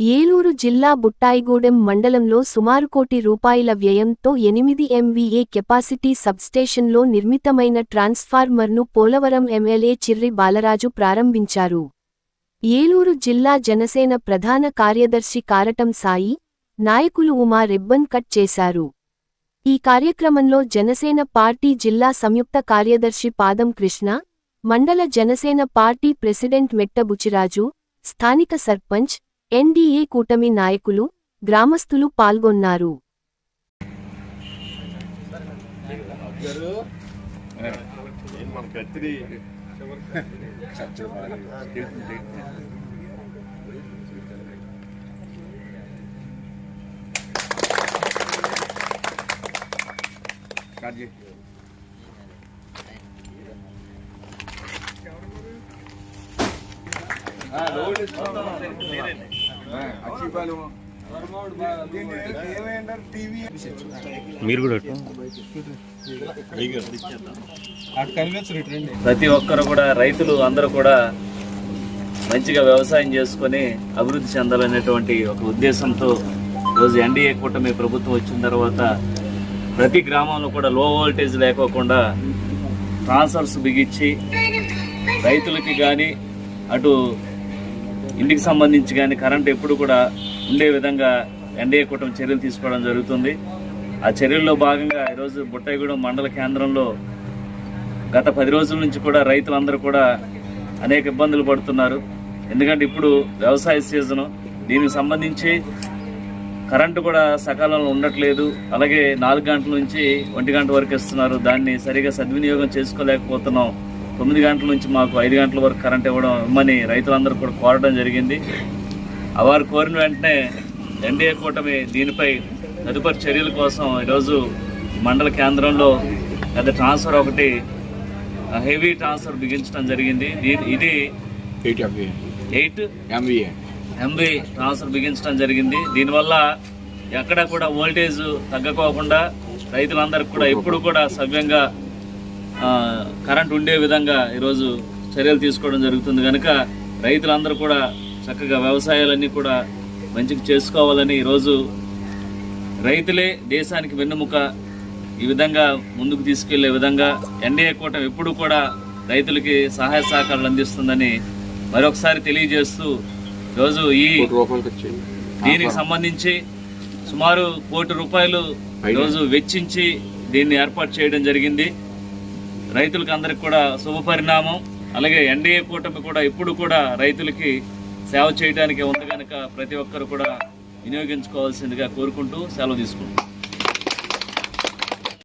ఏలూరు జిల్లా బుట్టాయిగూడెం మండలంలో సుమారు కోటి రూపాయల వ్యయంతో ఎనిమిది ఎంవీఏ కెపాసిటీ సబ్స్టేషన్లో నిర్మితమైన ట్రాన్స్ఫార్మర్ను పోలవరం ఎమ్మెల్యే చిర్రి బాలరాజు ప్రారంభించారు. ఏలూరు జిల్లా జనసేన ప్రధాన కార్యదర్శి కారటం సాయి నాయకులు ఉమా రిబ్బన్ కట్ చేశారు. ఈ కార్యక్రమంలో జనసేన పార్టీ జిల్లా సంయుక్త కార్యదర్శి పాదం కృష్ణ మండల జనసేన పార్టీ ప్రెసిడెంట్ మెట్ట బుచిరాజు స్థానిక సర్పంచ్ ఎన్డీఏ కూటమి నాయకులు గ్రామస్తులు పాల్గొన్నారు. రోడ్ మీరు కూడా ప్రతి ఒక్కరు కూడా రైతులు అందరూ కూడా మంచిగా వ్యవసాయం చేసుకొని అభివృద్ధి చెందాలనేటువంటి ఒక ఉద్దేశంతో రోజు ఎన్డీఏ కూటమి ప్రభుత్వం వచ్చిన తర్వాత ప్రతి గ్రామంలో కూడా లో వోల్టేజ్ లేకోకుండా ట్రాన్స్ఫర్స్ బిగించి రైతులకి కానీ అటు ఇంటికి సంబంధించి కానీ కరెంట్ ఎప్పుడు కూడా ఉండే విధంగా ఎన్డీఏ కూటమి చర్యలు తీసుకోవడం జరుగుతుంది. ఆ చర్యల్లో భాగంగా ఈరోజు బుట్టాయిగూడెం మండల కేంద్రంలో గత పది రోజుల నుంచి కూడా రైతులందరూ కూడా అనేక ఇబ్బందులు పడుతున్నారు. ఎందుకంటే ఇప్పుడు వ్యవసాయ సీజను దీనికి సంబంధించి కరెంటు కూడా సకాలంలో ఉండట్లేదు. అలాగే నాలుగు గంటల నుంచి ఒంటి గంట వరకు ఇస్తున్నారు. దాన్ని సరిగా సద్వినియోగం చేసుకోలేకపోతున్నాం. తొమ్మిది గంటల నుంచి మాకు ఐదు గంటల వరకు కరెంట్ ఇవ్వడం ఇమ్మని రైతులందరూ కూడా కోరడం జరిగింది. వారు కోరిన వెంటనే ఎన్డీఏ కూటమి దీనిపై తదుపరి చర్యల కోసం ఈరోజు మండల కేంద్రంలో పెద్ద ట్రాన్స్ఫర్ ఒకటి హెవీ ట్రాన్స్ఫర్ బిగించడం జరిగింది. ఇది eight MB eight MBA MB transfer బిగించడం జరిగింది. దీనివల్ల ఎక్కడ కూడా వోల్టేజ్ తగ్గకోకుండా రైతులందరికీ కూడా ఎప్పుడు కూడా సవ్యంగా కరెంట్ ఉండే విధంగా ఈరోజు చర్యలు తీసుకోవడం జరుగుతుంది. కనుక రైతులందరూ కూడా చక్కగా వ్యవసాయాలన్నీ కూడా మంచిగా చేసుకోవాలని ఈరోజు రైతులే దేశానికి వెన్నుముక ఈ విధంగా ముందుకు తీసుకెళ్ళే విధంగా ఎన్డీఏ కూటమి ఎప్పుడు కూడా రైతులకి సహాయ సహకారాలు అందిస్తుందని మరొకసారి తెలియజేస్తూ ఈరోజు ఈ దీనికి సంబంధించి సుమారు కోటి రూపాయలు ఈరోజు వెచ్చించి దీన్ని ఏర్పాటు చేయడం జరిగింది. రైతులకు అందరికి కూడా శుభ పరిణామం అలాగే ఎన్డీఏ కూటమి కూడా ఇప్పుడు కూడా రైతులకి సేవ చేయడానికి ఉంది కనుక ప్రతి ఒక్కరు కూడా వినియోగించుకోవాల్సిందిగా కోరుకుంటూ సెలవు తీసుకుంటాం